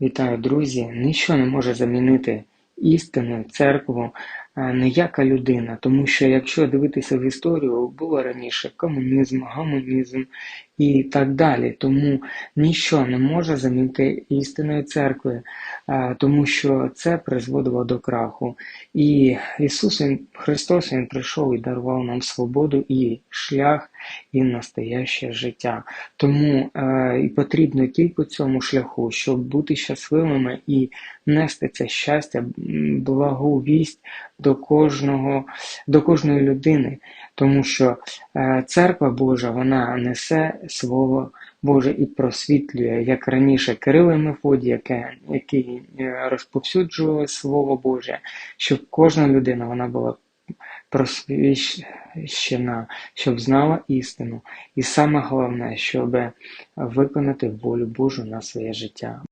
Вітаю, друзі! Ніщо не може замінити істину, церкву, ніяка людина. Тому що якщо дивитися в історію, було раніше комунізм, гомунізм і так далі. Тому ніщо не може замінити істинної церкви, тому що це призводило до краху. І Ісус Він, Христос Він прийшов і дарував нам свободу і шлях, і настояще життя. Тому е, і потрібно тільки цьому шляху, щоб бути щасливими і нести це щастя, благу вість до кожного, до кожної людини, тому що е, церква Божа вона несе Слово Боже і просвітлює, як раніше Кирило і Мефодій, яке, який е, розповсюджували Слово Боже, щоб кожна людина вона була просвіщена, щоб знала істину. І саме головне, щоб виконати волю Божу на своє життя.